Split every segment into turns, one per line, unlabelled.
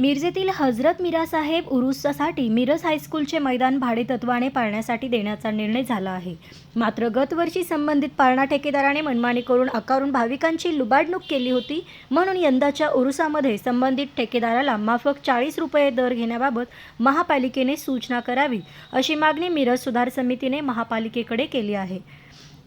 मिरजेतील हजरत मिरासाहेब उरुसासाठी मिरज हायस्कूलचे मैदान भाडेतत्वाने पाळण्यासाठी देण्याचा निर्णय झाला आहे. मात्र गतवर्षी संबंधित पाळणा ठेकेदाराने मनमानी करून आकारून भाविकांची लुबाडणूक केली होती. म्हणून यंदाच्या उरुसामध्ये संबंधित ठेकेदाराला माफक चाळीस रुपये दर घेण्याबाबत महापालिकेने सूचना करावी अशी मागणी मिरज सुधार समितीने महापालिकेकडे केली आहे.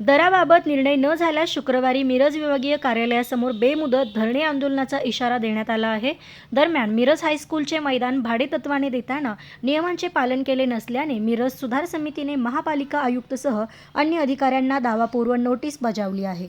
दराबाबत निर्णय न झाल्यास शुक्रवारी मिरज विभागीय कार्यालयासमोर बेमुदत धरणे आंदोलनाचा इशारा देण्यात आला आहे. दरम्यान मिरज हायस्कूलचे मैदान भाडेतत्वाने देताना नियमांचे पालन केले नसल्याने मिरज सुधार समितीने महापालिका आयुक्तसह अन्य अधिकाऱ्यांना दावापूर्व नोटीस बजावली आहे.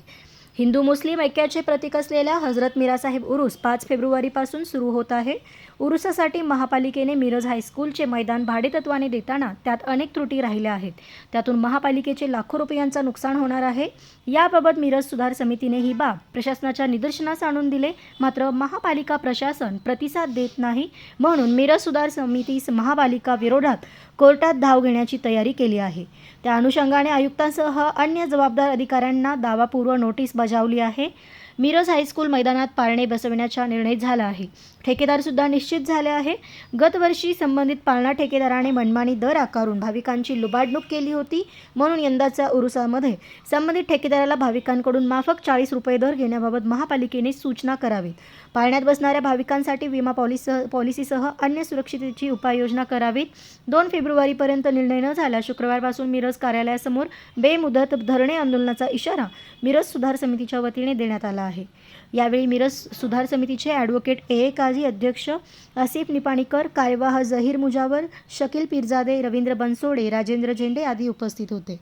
हिंदू मुस्लिम ऐक्याचे प्रतीक असलेल्या हजरत मिरासाहेब उरूस पाच फेब्रुवारीपासून सुरू होत आहे. उरुसासाठी महापालिकेने मिरज हायस्कूलचे मैदान भाडेतत्वाने देताना त्यात अनेक त्रुटी राहिल्या आहेत. त्यातून महापालिकेचे लाखो रुपयांचा नुकसान होणार आहे. याबाबत मिरज सुधार समितीने ही बाब प्रशासनाच्या निदर्शनास आणून दिले. मात्र महापालिका प्रशासन प्रतिसाद देत नाही म्हणून मिरज सुधार समिती महापालिका विरोधात कोर्टात धाव घेण्याची तयारी केली आहे. त्या अनुषंगाने आयुक्तांसह अन्य जबाबदार अधिकाऱ्यांना दावापूर्व नोटीस बजावली आहे. मिरज हायस्कूल मैदानात पाळणे बसविण्याचा निर्णय झाला आहे. ठेकेदारसुद्धा निश्चित झाले आहे. गतवर्षी संबंधित पाळणा ठेकेदाराने मनमानी दर आकारून भाविकांची लुबाडणूक केली होती म्हणून यंदाच्या उरुसामध्ये संबंधित ठेकेदाराला भाविकांकडून माफक चाळीस रुपये दर घेण्याबाबत महापालिकेने सूचना करावीत. पाळण्यात बसणाऱ्या भाविकांसाठी विमा पॉलिसीसह पॉलिसीसह अन्य सुरक्षितेची उपाययोजना करावीत. दोन फेब्रुवारीपर्यंत निर्णय न झाला शुक्रवारपासून मिरज कार्यालयासमोर बेमुदत धरणे आंदोलनाचा इशारा मिरज सुधार समितीच्या वतीने देण्यात आला आहे. यावेळी मिरज सुधार समितीचे ॲडव्होकेट ए. काझी अध्यक्ष आसिफ निपाणीकर कार्यवाह जहीर मुजावर शकील पिरजादे रवींद्र बनसोडे राजेंद्र झेंडे आदी उपस्थित होते.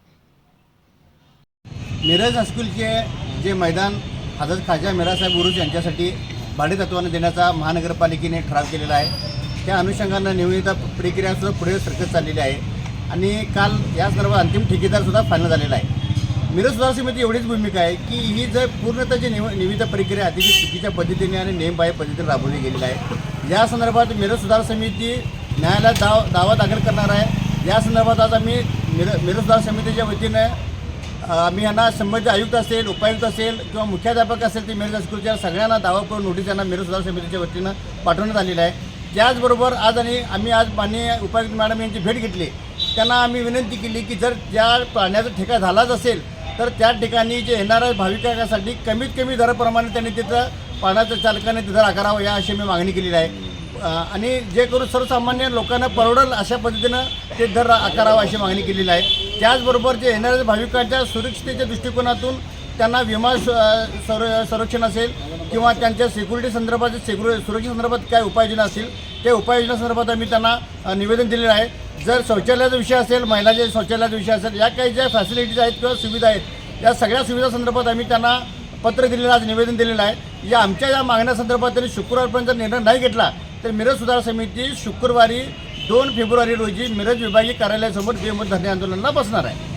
मिरज हायस्कूलचे जे मैदान हजरत खाजा मिरासाहेब गुरुज यांच्यासाठी भाडेतत्वाने देण्याचा महानगरपालिकेने ठराव केलेला आहे. त्या अनुषंगानं निवडीचा प्रक्रियासुद्धा पुढे सरकत चाललेली आहे. आणि काल या सर्व अंतिम ठेकेदारसुद्धा फायनल झालेला आहे. मिरज सुधार समिती एवढीच भूमिका आहे की ही जर पूर्णतः जी निव निविदा प्रक्रिया अतिशय चुकीच्या पद्धतीने आणि नेमबाह्य पद्धतीने राबवली गेलेली आहे. या संदर्भात मिरज सुधार समिती न्यायालयात दाव दावा दाखल करणार आहे. या संदर्भात आज आम्ही मिर मिरज सुधार समितीच्या वतीनं आम्ही यांना संबंधित आयुक्त असेल उपायुक्त असेल किंवा मुख्याध्यापक असेल ते मिरज हायस्कूलच्या सगळ्यांना दावा करून नोटीस यांना मिरज सुधार समितीच्या वतीनं पाठवण्यात आलेलं आहे. त्याचबरोबर आज आणि आम्ही आज माननीय उपायुक्त मॅडम यांची भेट घेतली. त्यांना आम्ही विनंती केली की जर ज्या पाण्याचा ठेका झालाच असेल तर त्या ठिकाणी जे येणाऱ्या भाविकांसाठी कमीत कमी दराप्रमाणे त्यांनी तिथं पाण्याच्या चालकाने तिथं आकारावं या अशी मी मागणी केलेली आहे. आणि जे करून सर्वसामान्य लोकांना परवडेल अशा पद्धतीनं ते दर आकारावा अशी मागणी केलेली आहे. त्याचबरोबर जे येणाऱ्या भाविकांच्या सुरक्षितेच्या दृष्टिकोनातून त्यांना विमा सु- संर संरक्षण असेल किंवा त्यांच्या सिक्युरिटी संदर्भात सिक्युरि सुरक्षेसंदर्भात काय उपाययोजना असतील त्या उपाययोजनासंदर्भात आम्ही त्यांना निवेदन दिलेलं आहे. जर शौचालयाचा विषय असेल महिलाच्या शौचालयाचा विषय असेल या काही ज्या फॅसिलिटीज आहेत किंवा सुविधा आहेत या सगळ्या सुविधा संदर्भात आम्ही त्यांना पत्र दिलेलं आज निवेदन दिलेलं आहे. या आमच्या या मागण्यासंदर्भात त्यांनी शुक्रवारपर्यंत जर निर्णय नाही घेतला तर मिरज सुधार समिती शुक्रवारी दोन फेब्रुवारी रोजी मिरज विभागीय कार्यालयासमोर बेमुदत धरणे आंदोलनाला बसणार आहे.